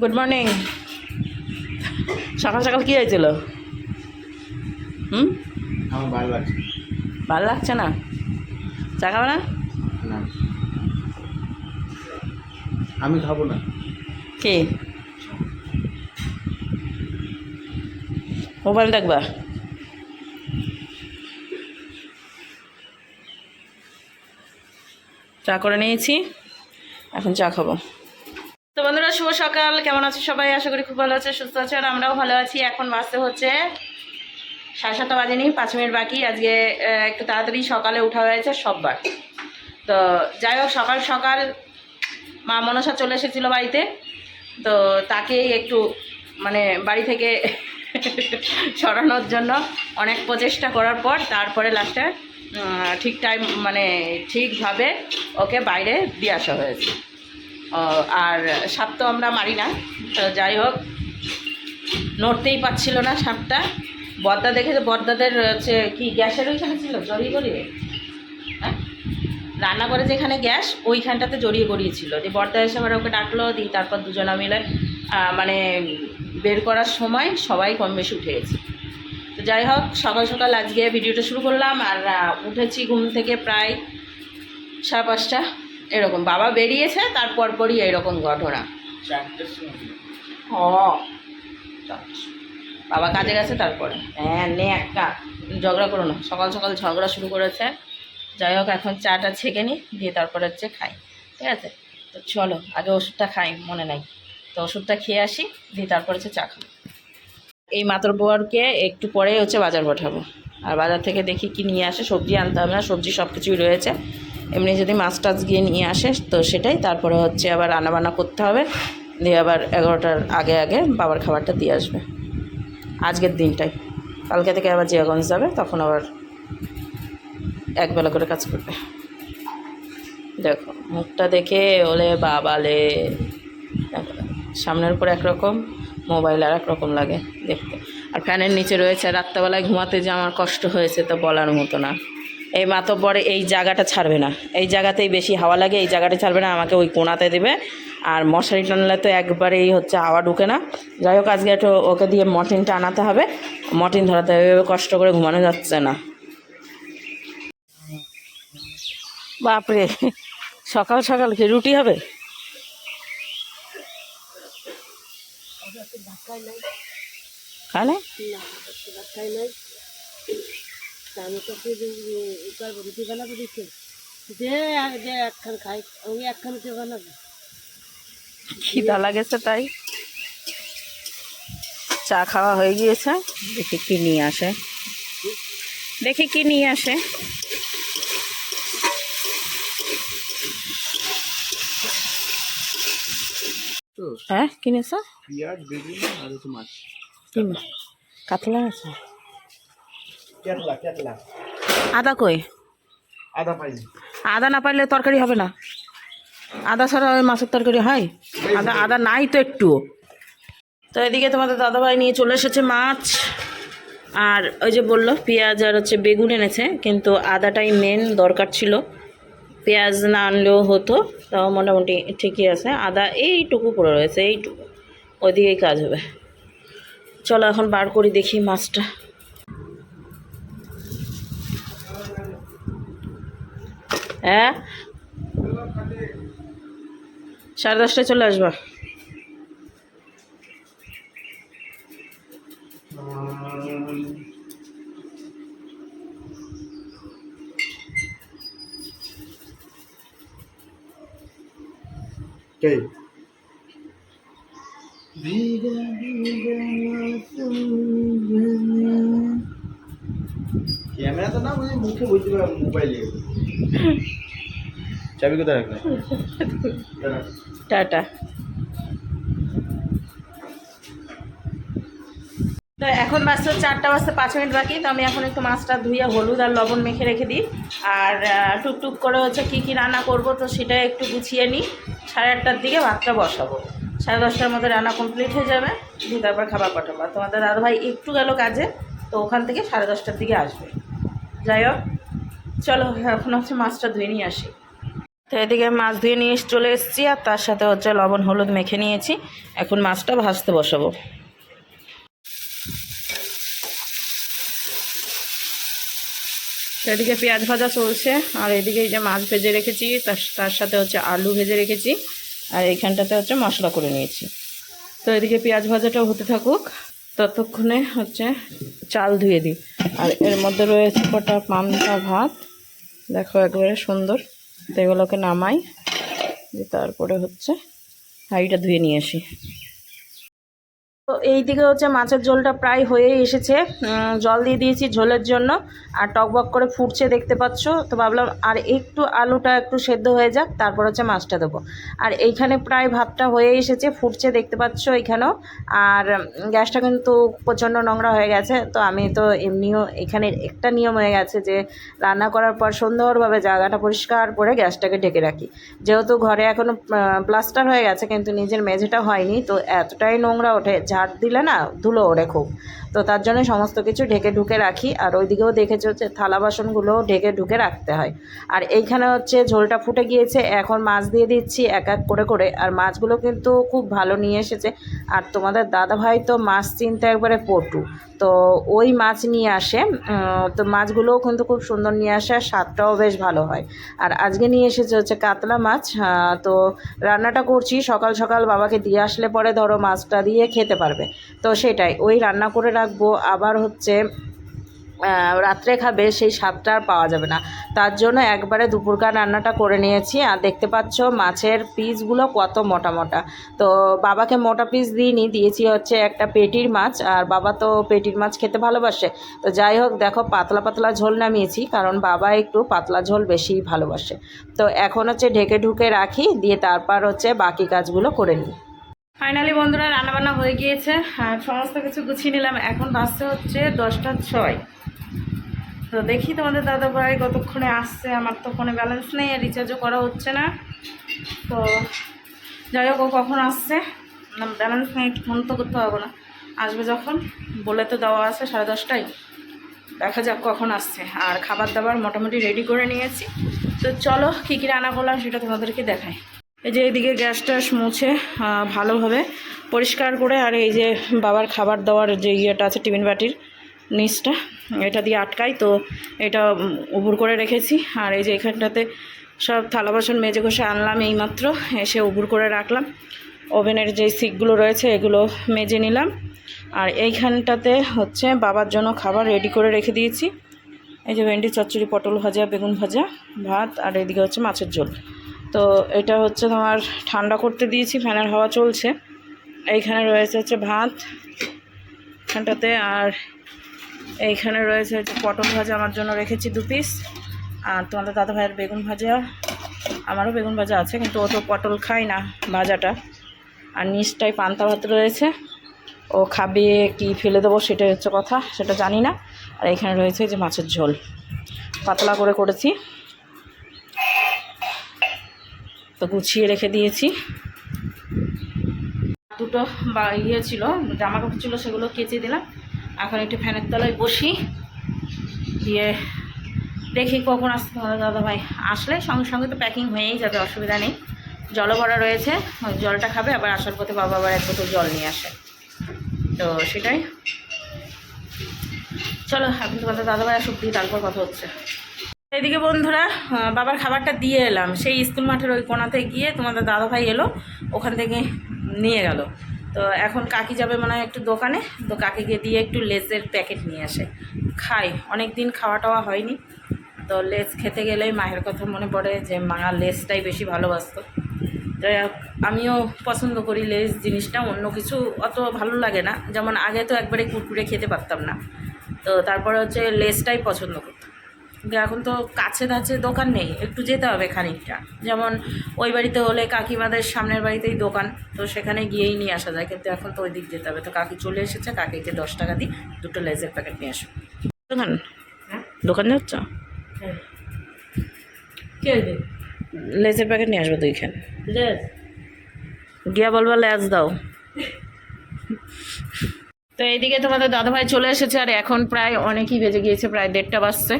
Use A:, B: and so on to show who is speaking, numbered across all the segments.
A: Good morning সকাল সকাল কী হয়েছিল? হুম?
B: ভালো লাগছে।
A: ভালো লাগছে না? চা খাবে না?
B: না। আমি খাব না।
A: কে? মোবাইল দেখবা। চা করে নিয়েছি এখন চা খাব। তো বন্ধুরা, শুভ সকাল। কেমন আছে সবাই? আশা করি খুব ভালো আছে, সুস্থ আছে, আর আমরাও ভালো আছি। এখন বাজতে হচ্ছে সাড়ে সাতটা বাজেনি, পাঁচ মিনিট বাকি। আজকে একটু তাড়াতাড়ি সকালে উঠা হয়েছে সববার। তো যাই হোক, সকাল সকাল মা মনসা চলে এসেছিল বাড়িতে। তো তাকেই একটু মানে বাড়ি থেকে সরানোর জন্য অনেক প্রচেষ্টা করার পর তারপরে লাস্টে ঠিক টাইম মানে ঠিকভাবে ওকে বাইরে দিয়ে আসা হয়েছে। আর সাপ তো আমরা মারি না। যাই হোক, নড়তেই পারছিল না সাপটা। বদ্দা দেখেছে বদ্দাদের হচ্ছে কি, গ্যাসের ওইখানে ছিল? জড়িয়ে গড়িয়ে? হ্যাঁ? রান্না করে যেখানে গ্যাস, ওইখানটাতে জড়িয়ে গড়িয়েছিল। দিয়ে বর্দা এসে আবার ওকে ডাকলো, দিয়ে তারপর দুজনা মিলে মানে বের করার সময় সবাই কম বেশি উঠে গেছে। তো যাই হোক, সকাল সকাল আজকে ভিডিওটা শুরু করলাম, আর উঠেছি ঘুম থেকে প্রায় সাড়ে পাঁচটা। এরকম বাবা বেরিয়েছে তারপর পরই এরকম ঘটনা। ও বাবা কাজে গেছে তারপরে। হ্যাঁ নে একটা। ঝগড়া করো না সকাল সকাল ঝগড়া শুরু করেছে। যাই হোক এখন চাটা ছেঁকে নিই দিয়ে তারপরে হচ্ছে খাই ঠিক আছে? তো চলো আগে ওষুধটা খাই মনে নাই। তো ওষুধটা খেয়ে আসি দিয়ে তারপরে হচ্ছে চা খাব। এই মাতর বোয়ারকে একটু পরে হচ্ছে বাজার পাঠাবো। আর বাজার থেকে দেখি কি নিয়ে আসে সবজি আনতে হবে না সবজি সব কিছুই রয়েছে। এমনি যদি মাছ টাছ গিয়ে নিয়ে আসে, তো সেটাই। তারপরে হচ্ছে আবার রান্নাবান্না করতে হবে। দিয়ে আবার এগারোটার আগে আগে বাবার খাবারটা দিয়ে আসবে। আজকের দিনটাই। কালকে থেকে আবার জিয়াগঞ্জ যাবে, তখন আবার একবেলা করে কাজ করবে। দেখো, মুখটা দেখে ওলে বাবালে সামনের উপর একরকম, মোবাইল আর একরকম লাগে দেখতে। আর ফ্যানের নিচে রয়েছে, রাত্রেবেলায় ঘুমাতে যে আমার কষ্ট হয়েছে তো বলার মতো না। এই মাতব্বরে এই জায়গাটা ছাড়বে না। এই জায়গাতেই বেশি হাওয়া লাগে, এই জায়গাটা ছাড়বে না, আমাকে ওই কোনাতে দেবে। আর মশারি টানলে তো একবারেই হচ্ছে হাওয়া ঢুকে না। যাই হোক, আজকে একটু ওকে দিয়ে মটিনটা আনাতে হবে। মটিন ধরাতে হবে কষ্ট করে ঘুমানো যাচ্ছে না। বাপরে, সকাল সকাল কি রুটি হবে? খায়
C: আমি তো করব রুটি বানাবো দিচ্ছে যে যে একখান খাই আমি একখান কে বানাবো।
A: খিদা লাগেছে তাই। চা খাওয়া হয়ে গিয়েছে। দেখি কি নিয়ে আসে। দেখি কি নিয়ে আসে।
B: তো
A: হ্যাঁ কিনেছে?
B: পেঁয়াজ বেগুন আর মাছ?
A: কাতলা আছে?
B: কেটলা কেটলা।
A: আদা কই?
B: আদা পাইনি।
A: আদা না পাইলে তরকারি হবে না। আদা ছাড়া ওই মাছের তরকারি হয়? আদা আদা নাই তো একটু। তো এদিকে তোমাদের দাদাভাই নিয়ে চলে এসেছে মাছ। আর ওই যে বলল পেঁয়াজ আর হচ্ছে বেগুন এনেছে কিন্তু আদাটাই মেন দরকার ছিল। পেঁয়াজ না আনলেও হতো তাও মোটামুটি ঠিকই আছে। আদা এইটুকু পড়ে রয়েছে এইটুকু। ওইদিকেই কাজ হবে। চলো এখন বার করি দেখি মাছটা। হ্যাঁ? সাড়ে দশটায় চলে আসবা।
B: কে? ক্যামেরা তো না বুঝি মুখে বুঝতে মোবাইলে। চাবি কোথায় রাখলে?
A: টাটা। তো এখন বাজতে হচ্ছে চারটা বাজতে পাঁচ মিনিট বাকি তো আমি এখন একটু মাছটা ধুয়ে হলুদ আর লবণ মেখে রেখে দিই। আর টুকটুক করে হচ্ছে কী কী রান্না করব তো সেটা একটু গুছিয়ে নিই। সাড়ে আটটার দিকে ভাতটা বসাবো। সাড়ে দশটার মধ্যে রান্না কমপ্লিট হয়ে যাবে দিয়ে তারপর খাবার পাঠাবো। আর তোমাদের দাদাভাই একটু গেল কাজে তো ওখান থেকে সাড়ে দশটার দিকে আসবে। যাই হোক, চলো, এখন হচ্ছে মাছটা ধুয়ে নিয়ে আসি। তো এদিকে মাছ ধুয়ে নিয়ে চলে এসেছি, আর তার সাথে হচ্ছে লবণ, হলুদ মেখে নিয়েছি। এখন মাছটা ভাজতে বসাবো। এদিকে পেঁয়াজ ভাজা চলছে, আর এদিকে এই যে মাছ ভেজে রেখেছি, তার তার সাথে হচ্ছে আলু ভেজে রেখেছি, আর এইখানটাতে হচ্ছে মশলা করে নিয়েছি। তো এদিকে পেঁয়াজ ভাজাটাও হতে থাকুক। ততক্ষণে হচ্ছে চাল ধুয়ে দিই। আর এর মধ্যে রয়েছে কটা পান্তা ভাত। দেখো একবারে সুন্দর। তো এগুলোকে নামাই তারপরে হচ্ছে হাঁড়িটা ধুয়ে নিয়ে আসি। তো এই দিকে হচ্ছে মাছের ঝোলটা প্রায় হয়েই এসেছে। জল দিয়ে দিয়েছি ঝোলের জন্য। আর টকবক করে ফুটছে দেখতে পাচ্ছ? তো ভাবলাম আর একটু আলুটা একটু সেদ্ধ হয়ে যাক, তারপর হচ্ছে মাছটা দেবো। আর এইখানে প্রায় ভাতটা হয়ে এসেছে, ফুটছে দেখতে পাচ্ছ এখানেও আর গ্যাসটা কিন্তু প্রচণ্ড নোংরা হয়ে গেছে, তো আমি তো এমনিও এখানে একটা নিয়ম হয়ে গেছে যে রান্না করার পর সুন্দরভাবে জায়গাটা পরিষ্কার করে গ্যাসটাকে ঢেকে রাখি। যেহেতু ঘরে এখনও প্লাস্টার হয়ে গেছে, কিন্তু নিজের মেঝেটা হয়নি, তো এতটাই নোংরা ওঠে ঝাড় দিলে না ধুলো ওড়ে খুব। তো তার জন্য সমস্ত কিছু ঢেকে ঢুকে রাখি। আর ওইদিকেও দেখেছি হচ্ছে থালা বাসনগুলো ঢেকে ঢুকে রাখতে হয়। আর এইখানে হচ্ছে ঝোলটা ফুটে গিয়েছে, এখন মাছ দিয়ে দিচ্ছি এক এক করে করে। আর মাছগুলো কিন্তু খুব ভালো নিয়ে এসেছে। আর তোমাদের দাদা ভাই তো মাছ চিনতে একবারে পটু। তো ওই মাছ নিয়ে আসে। তো মাছগুলোও কিন্তু খুব সুন্দর নিয়ে আসে আর স্বাদটাও বেশ ভালো হয়। আর আজকে নিয়ে এসেছে হচ্ছে কাতলা মাছ। তো রান্নাটা করছি। সকাল সকাল বাবাকে দিয়ে আসলে পরে ধরো মাছটা দিয়ে খেতে পারবে। তো সেটাই, ওই রান্না করে রাখব, আবার হচ্ছে রাত্রে খাবে, সেই স্বাদটা আর পাওয়া যাবে না। তার জন্য একবারে দুপুরকার রান্নাটা করে নিয়েছি। আর দেখতে পাচ্ছ, মাছের পিসগুলো কত মোটা মোটা। তো বাবাকে মোটা পিস দিইনি, দিয়েছি হচ্ছে একটা পেটির মাছ। আর বাবা তো পেটির মাছ খেতে ভালোবাসে। তো যাই হোক, দেখো, পাতলা পাতলা ঝোল নামিয়েছি, কারণ বাবা একটু পাতলা ঝোল বেশি ভালোবাসে। তো এখন হচ্ছে ঢেকে ঢুকে রাখি, দিয়ে তারপর হচ্ছে বাকি কাজগুলো করে নিই। ফাইনালি বন্ধুরা রান্নাবান্না হয়ে গিয়েছে, আর সমস্ত কিছু গুছিয়ে নিলাম। এখন বাসতে হচ্ছে দশটা ছয়। তো দেখি তোমাদের দাদা ভাই কতক্ষণে আসছে, আমার তো ফোনে ব্যালেন্স নেই, আর রিচার্জও করা হচ্ছে না। তো যাই হোক, ও কখন আসছে? না ব্যালেন্স নেই, ফোন তো করতে হবে না। আসবে যখন, বলে তো দেওয়া আছে সাড়ে দশটায়। দেখা যাক কখন আসছে। আর খাবার দাবার মোটামুটি রেডি করে নিয়েছি। তো চলো, কী কী রান্না করলাম সেটা তোমাদেরকে দেখাই। এই যে এইদিকে গ্যাস ট্যাস মুছে ভালোভাবে পরিষ্কার করে আর এই যে বাবার খাবার দাবার যে ইয়েটা আছে, টিফিন বাটির নিচটা, এটা দিয়ে আটকাই। তো এটা উবুর করে রেখেছি। আর এই যে এখানটাতে সব থালা বাসন মেজে ঘষে আনলাম এইমাত্র, এসে উবুর করে রাখলাম। ওভেনের যে সিকগুলো রয়েছে, এগুলো মেজে নিলাম। আর এইখানটাতে হচ্ছে বাবার জন্য খাবার রেডি করে রেখে দিয়েছি। এই যে ভেন্ডি, চচ্চড়ি, পটল ভাজা, বেগুন ভাজা, ভাত, আর এদিকে হচ্ছে মাছের ঝোল। তো এটা হচ্ছে তোমার ঠান্ডা করতে দিয়েছি, ফ্যানের হাওয়া চলছে। এইখানে রয়েছে হচ্ছে ভাত, এখানটাতে, আর এইখানে রয়েছে হচ্ছে পটল ভাজা আমার জন্য রেখেছি দু পিস আর তোমাদের দাদা ভাইয়ের বেগুন ভাজা, আমারও বেগুন ভাজা আছে, কিন্তু ও তো পটল খায় না ভাজাটা। আর নিচটায় পান্তা ভাত রয়েছে। ও খাবে কি ফেলে দেবো সেটাই হচ্ছে কথা, সেটা জানি না। আর এখানে রয়েছে যে মাছের ঝোল। পাতলা করে করেছি। তো গুছিয়ে রেখে দিয়েছি। দুটো বা ইয়ে ছিল, জামা কাপড় ছিল সেগুলো কেচে দিলাম। এখন একটু ফ্যানের তলায় বসি। দিয়ে দেখি কখন আসতে তোমাদের দাদা ভাই আসলে সঙ্গে সঙ্গে তো প্যাকিং হয়েই যাবে, অসুবিধা নেই। জলও ভরা রয়েছে জলটা খাবে, আবার আসার পথে বাবা আবার এক বোতল জল নিয়ে আসে। তো সেটাই। চলো, এখন তোমাদের দাদা ভাই আসুক, দিয়ে তারপর কথা হচ্ছে। এদিকে বন্ধুরা বাবার খাবারটা দিয়ে এলাম। সেই স্কুল মাঠের ওই কোনাতে গিয়ে তোমাদের দাদা ভাই এলো ওখান থেকে নিয়ে গেল। তো এখন কাকি যাবে মনে হয় একটু দোকানে তো কাকি গিয়ে দিয়ে একটু লেসের প্যাকেট নিয়ে আসে। খাই অনেক দিন খাওয়া টাওয়া হয়নি। তো লেস খেতে গেলেই মায়ের কথা মনে পড়ে যে মা লেসটাই বেশি ভালোবাসতো। হোক, আমিও পছন্দ করি লেস জিনিসটা অন্য কিছু অত ভালো লাগে না। যেমন আগে তো একবারে কুরকুরে খেতে পারতাম না। তো তারপরে হচ্ছে লেসটাই পছন্দ কিন্তু এখন তো কাছে কাছে দোকান নেই একটু যেতে হবে খানিকটা। যেমন ওই বাড়িতে হলে কাকিমাদের সামনের বাড়িতেই দোকান তো সেখানে গিয়েই নিয়ে আসা যায় কিন্তু এখন তো ওই দিক যেতে হবে। তো কাকি চলে এসেছে কাকিকে দশ টাকা দিই দুটো লেজের প্যাকেট নিয়ে আসো। দোকান? দোকান যাচ্ছ?
C: দে
A: লেজের প্যাকেট নিয়ে আসব দুইখান। গিয়া বলবা লেজ দাও। তো এইদিকে তোমাদের দাদাভাই চলে এসেছে আর এখন প্রায় অনেকই বেজে গিয়েছে প্রায় দেড়টা বাজছে।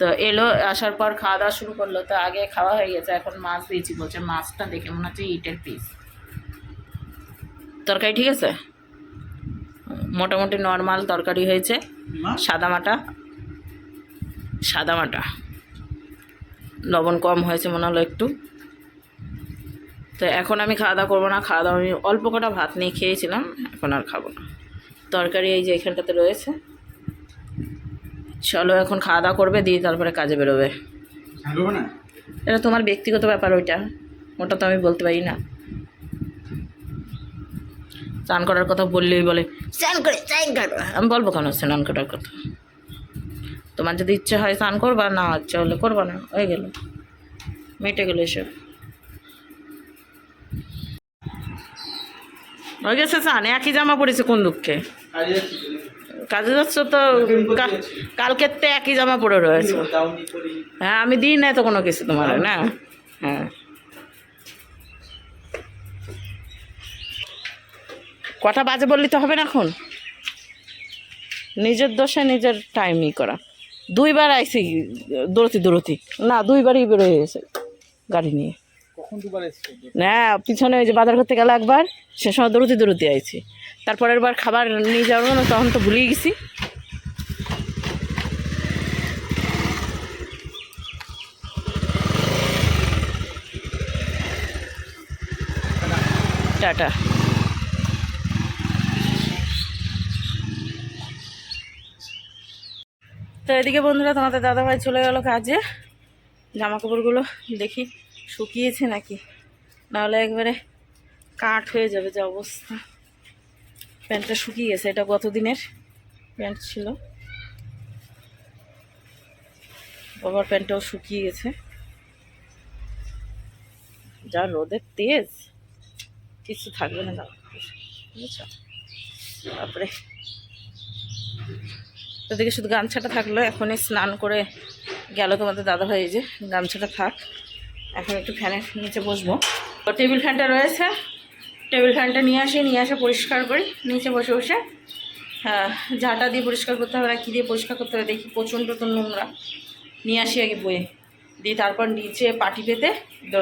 A: তো এলো আসার পর খাওয়া দাওয়া শুরু করল। তো আগে খাওয়া হয়ে গেছে এখন মাছ দিয়েছি বলছে মাছটা দেখে মনে হচ্ছে ইটের পিস তরকারি ঠিক আছে? মোটামুটি নর্মাল তরকারি হয়েছে। সাদামাটা সাদামাটা লবণ কম হয়েছে মনে হলো একটু। তো এখন আমি খাওয়া দাওয়া করব না খাওয়া দাওয়া আমি অল্প কটা ভাত নিয়ে খেয়েছিলাম এখন আর খাব না। তরকারি এই যে এখানটাতে রয়েছে। চলো এখন খাওয়া দাওয়া করবে দিয়ে তারপরে কাজে বেরোবে।
B: না?
A: এটা তোমার ব্যক্তিগত ব্যাপার ওইটা ওটা তো আমি বলতে পারি না। স্নান করার কথা বললেই বলে স্নান করে স্নান করো। আমি বলব কেন স্নান করার কথা? তোমার যদি ইচ্ছে হয় স্নান করবা না ইচ্ছে হলে করবা না হয়ে গেল। মেটে গেলো এসব। হয়ে গেছে স্নান একই জামা পড়েছে কোন দুঃখে
B: কাজে যাচ্ছি তো।
A: কালকের তো একই জামা পরে রয়েছে। হ্যাঁ আমি দিই না তো কোনো কিছু তোমার না? হ্যাঁ। কটা বাজে বললি তো হবে না এখন? নিজের দোষে নিজের টাইমই করা। দুইবার আইসি দৌড়তি দৌড়তি না দুইবারই বেরোয় গেছে গাড়ি নিয়ে। না পিছনে ওই যে বাজার করতে গেলে একবার সে সময় দৌড়তি দৌড়তি আইছি। তারপরের বার খাবার নিয়ে যাব না তখন তো ভুলেই গেছি। টাটা। তো এদিকে বন্ধুরা তোমাদের দাদাভাই চলে গেল কাজে। জামা কাপড়গুলো দেখি শুকিয়েছে নাকি? নাহলে একবারে কাঠ হয়ে যাবে যে অবস্থা। প্যান্টটা শুকিয়ে গেছে এটা গত দিনের প্যান্ট ছিল। বাবার প্যান্টটাও শুকিয়ে গেছে। যা রোদের তেজ কিছু থাকবে না কাপড়, তারপরে ওদিকে শুধু গামছাটা থাকল এখনই স্নান করে গেল তোমাদের দাদা হয়ে যে গামছাটা থাক। এখন একটু ফ্যানের নিচে বসবো। টেবিল ফ্যানটা রয়েছে। টেবিল ফ্যানটা নিয়ে আসি, নিয়ে আসে পরিষ্কার করি, নিচে বসে বসে। হ্যাঁ ঝাঁটা দিয়ে পরিষ্কার করতে হবে না, কী দিয়ে পরিষ্কার করতে হবে দেখি, প্রচণ্ড তো নোংরা। নিয়ে আসি আগে বয়ে দিয়ে তারপর নিচে পাটি পেতে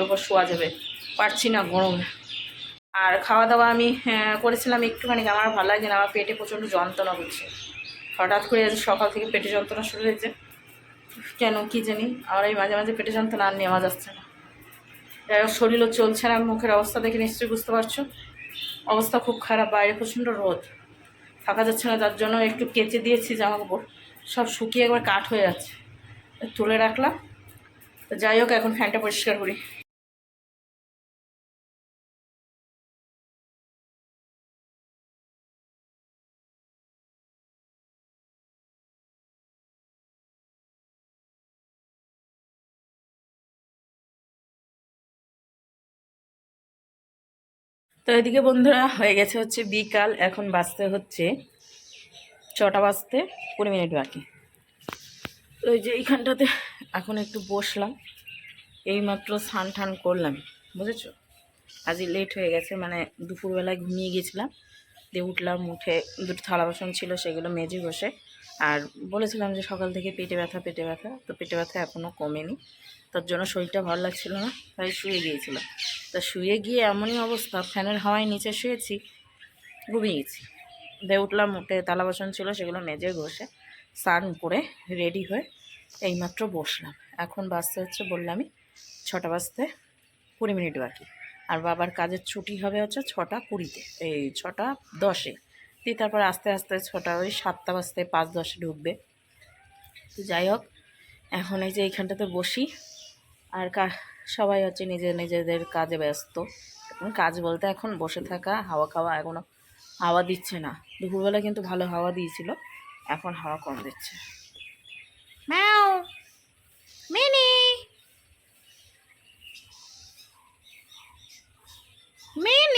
A: উপর শোয়া যাবে, পারছি না গরম। আর খাওয়া দাওয়া আমি করেছিলাম একটুখানি, আমার ভালো লাগে না, আমার পেটে প্রচণ্ড যন্ত্রণা হচ্ছে হঠাৎ করে সকাল থেকে পেটে যন্ত্রণা শুরু হয়েছে। কেন, কী জানি, আমার এই মাঝে মাঝে পেটে যন্ত্রণা আর নেওয়া যাচ্ছে না। শরীরও চলছে না, মুখের অবস্থা দেখে নিশ্চয়ই বুঝতে পারছ। অবস্থা খুব খারাপ, বাইরে প্রচণ্ড রোদ। থাকা যাচ্ছে না, তার জন্য একটু কেচে দিয়েছি জামা কাপড়। সব শুকিয়ে একবার কাঠ হয়ে যাচ্ছে। তুলে রাখলাম। তো যাই হোক, এখন ফ্যানটা পরিষ্কার করি। তো এদিকে বন্ধুরা হয়ে গেছে হচ্ছে বিকাল, এখন বাজতে হচ্ছে ছটা বাজতে কুড়ি মিনিট বাকি। তো এই যে এইখানটাতে এখন একটু বসলাম, এইমাত্র স্নান টান করলাম, বুঝেছ? আজই লেট হয়ে গেছে মানে দুপুরবেলায় ঘুমিয়ে গেছিলাম, দিয়ে উঠলাম, উঠে দুটো থালা বাসন ছিল, সেগুলো মেজে বসে আর বলেছিলাম যে সকাল থেকে পেটে ব্যথা পেটে ব্যথা। তো পেটে ব্যথা এখনও কমেনি। তার জন্য শরীরটা ভালো লাগছিল না, তাই শুয়ে গিয়েছিলাম। তা শুয়ে গিয়ে এমনই অবস্থা, ফ্যানের হাওয়ায় নিচে শুয়েছি, ঘুমিয়ে গেছি। দিয়ে উঠলাম, উঠে থালা বাসন ছিল, সেগুলো মেজে ঘষে স্নান করে রেডি হয়ে এইমাত্র বসলাম। এখন বাজতে হচ্ছে বললামই ছটা বাজতে কুড়ি মিনিট বাকি। আর বাবার কাজের ছুটি হবে হচ্ছে ছটা কুড়িতে, এই ছটা দশে। দিয়ে তারপর আস্তে আস্তে ছটা, ওই সাতটা বাজতে পাঁচ দশে ঢুকবে। তো যাই হোক, এখন এই যে এইখানটাতে বসি। আর সবাই হচ্ছে নিজের নিজেদের কাজে ব্যস্ত। এখন কাজ বলতে এখন বসে থাকা, হাওয়া খাওয়া এখনও হাওয়া দিচ্ছে না। দুপুরবেলা কিন্তু ভালো হাওয়া দিয়েছিল, এখন হাওয়া কম দিচ্ছে। মিনি! মিনি!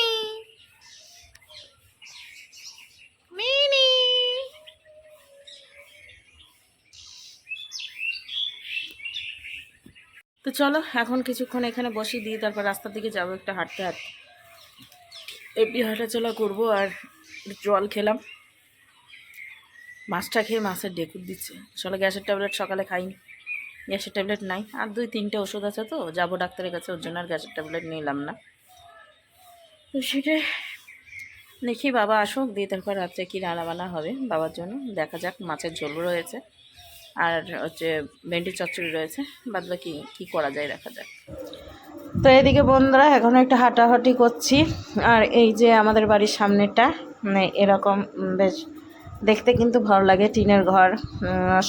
A: তো চলো, এখন কিছুক্ষণ এখানে বসি, দিয়ে তারপর রাস্তার দিকে যাব একটা হাঁটতে হাঁটতে। এমনি হাঁটাচলা করব আর জল খেলাম। মাছটা খেয়ে মাছের ডেকুর দিচ্ছে। আসলে গ্যাসের ট্যাবলেট সকালে খাইনি। গ্যাসের ট্যাবলেট নাই। আর দুই তিনটে ওষুধ আছে তো, যাব ডাক্তারের কাছে, ওর জন্য আর গ্যাসের ট্যাবলেট নিলাম না। তো সেটাই দেখি বাবা আসুক, দিয়ে তারপর রাত্রে কী রান্নাবান্না হবে বাবার জন্য। দেখা যাক, মাছের ঝোল রয়েছে। আর হচ্ছে ভেন্ডি চচ্চড়ি রয়েছে বাদ বাকি কী করা যায় দেখা যায় তো এদিকে বন্ধুরা, এখন একটু হাঁটাহাঁটি করছি, আর এই যে আমাদের বাড়ির সামনেটা মানে এরকম বেশ দেখতে কিন্তু ভালো লাগে, টিনের ঘর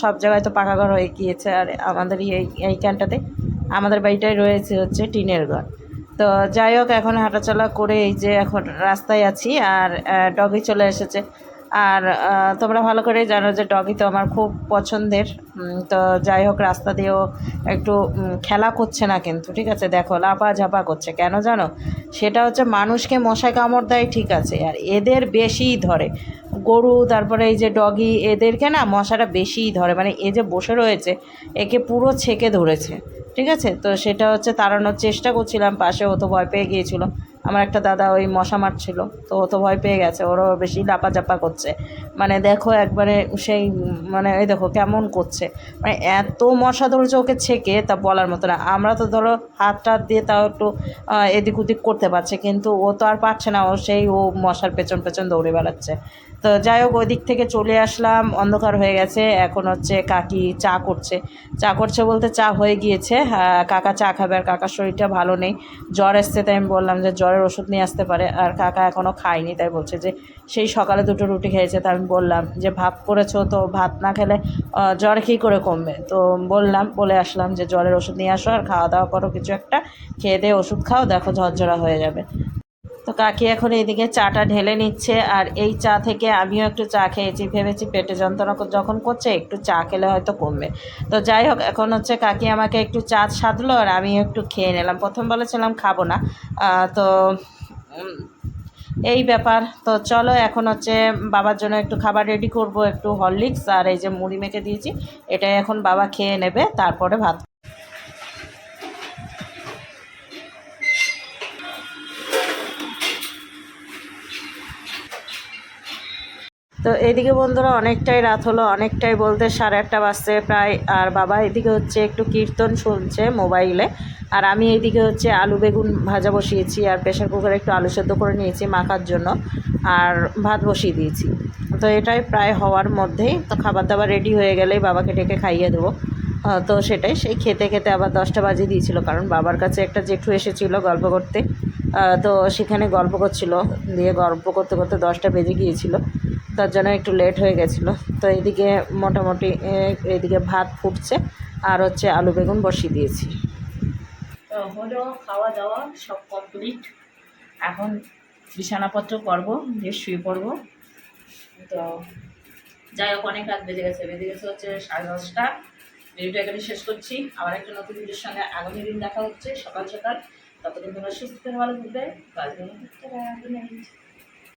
A: সব জায়গায় তো পাকা ঘর হয়ে গিয়েছে, আর আমাদের এই এইখানটাতে আমাদের বাড়িটাই রয়েছে হচ্ছে টিনের ঘর। তো যাই হোক, এখন হাঁটাচলা করে এই যে এখন রাস্তায় আছি, আর ডগি চলে এসেছে। আর তোমরা ভালো করে জানো যে ডগি তো আমার খুব পছন্দের। তো যাই হোক, রাস্তা দিয়েও একটু খেলা করছে না কিন্তু, ঠিক আছে? দেখো লাপা ঝাপা করছে। কেন জানো? সেটা হচ্ছে মানুষকে মশায় কামড় দেয়, ঠিক আছে? আর এদের বেশিই ধরে। গরু, তারপরে এই যে ডগি, এদেরকে না মশাটা বেশিই ধরে। মানে এ যে বসে রয়েছে, একে পুরো ছেকে ধরেছে। ঠিক আছে? তো সেটা হচ্ছে তাড়ানোর চেষ্টা করছিলাম, পাশে ও তো ভয় পেয়ে গিয়েছিল। আমার একটা দাদা ওই মশা মারছিল, তো ও তো ভয় পেয়ে গেছে, ওরও বেশি লাপাচাপা করছে। মানে দেখো একবারে সেই মানে এই দেখো কেমন করছে। মানে এত মশা ধরেছে ওকে ছেকে, তা বলার মতো না। আমরা তো ধরো হাত টাত দিয়ে তাও একটু এদিক ওদিক করতে পারছে, কিন্তু ও তো আর পারছে না। ও সেই ও মশার পেছন পেছন দৌড়ে বেড়াচ্ছে। তো যাই হোক, ওই দিক থেকে চলে আসলাম, অন্ধকার হয়ে গেছে। এখন হচ্ছে কাকি চা করছে। চা করছে বলতে চা হয়ে গিয়েছে। কাকা চা খাবে আর কাকার শরীরটা ভালো নেই। জ্বর এসছে, তাই আমি বললাম যে জ্বরের ওষুধ নিয়ে আসতে পারে। আর কাকা এখনও খায়নি, তাই বলছে যে সেই সকালে দুটো রুটি খেয়েছে তা আমি বললাম যে ভাত করেছ, তো ভাত না খেলে জ্বর কী করে কমবে? তো বললাম, বলে আসলাম যে জ্বরের ওষুধ নিয়ে আসো আর খাওয়া দাওয়া করো কিছু একটা। খেয়ে দিয়ে ওষুধ খাও, দেখো ঝরঝরা হয়ে যাবে। তো কাকি এখন এইদিকে চাটা ঢেলে নিচ্ছে আর এই চা থেকে আমিও একটু চা খেয়েছি, ভেবেছি পেটে যন্ত্রণা যখন করছে একটু চা খেলে হয়তো কমবে। তো যাই হোক, এখন হচ্ছে কাকি আমাকে একটু চা সাধলো আর আমি একটু খেয়ে নিলাম। প্রথম বলেছিলাম খাব না তো এই ব্যাপার। তো চলো এখন হচ্ছে বাবার জন্য একটু খাবার রেডি করব, একটু হরলিক্স আর এই যে মুড়ি মেখে দিয়েছি, এটাই এখন বাবা খেয়ে নেবে, তারপরে ভাত তো এইদিকে বন্ধুরা অনেকটাই রাত হলো, অনেকটাই বলতে সাড়ে আটটা বাজছে প্রায়, আর বাবা এদিকে হচ্ছে একটু কীর্তন শুনছে মোবাইলে, আর আমি এইদিকে হচ্ছে আলু বেগুন ভাজা বসিয়েছি, আর প্রেশার কুকারে একটু আলু সেদ্ধ করে নিয়েছি মাখার জন্য, আর ভাত বসিয়ে দিয়েছি। তো এটাই প্রায় হওয়ার মধ্যেই, তো খাবার দাবার রেডি হয়ে গেলেই বাবাকে ডেকে খাইয়ে দেবো। তো সেটাই, সেই খেতে খেতে আবার দশটা বাজিয়ে দিয়েছিল, কারণ বাবার কাছে একটা জেঠু এসেছিল গল্প করতে। তো সেখানে গল্প করছিল, দিয়ে গল্প করতে করতে দশটা বেজে গিয়েছিল। তার জন্য একটু লেট হয়ে গেছিল। তো এদিকে মোটামুটি এদিকে ভাত ফুটছে আর হচ্ছে আলু বেগুন বসিয়ে দিয়েছি। তো হলো খাওয়া দাওয়া সব কমপ্লিট এখন বিছানাপত্র করব দিয়ে শুয়ে পড়ব। তো যাই হোক, অনেক রাত বেজে গেছে। বেজে গেছে হচ্ছে সাড়ে দশটা। ভিডিওটা এখানে শেষ করছি। আবার একটা নতুন ভিডিওর সঙ্গে আগামী দিন দেখা হচ্ছে সকাল সকাল। ততদিন তোমরা সুস্থ ভালো থাকবে।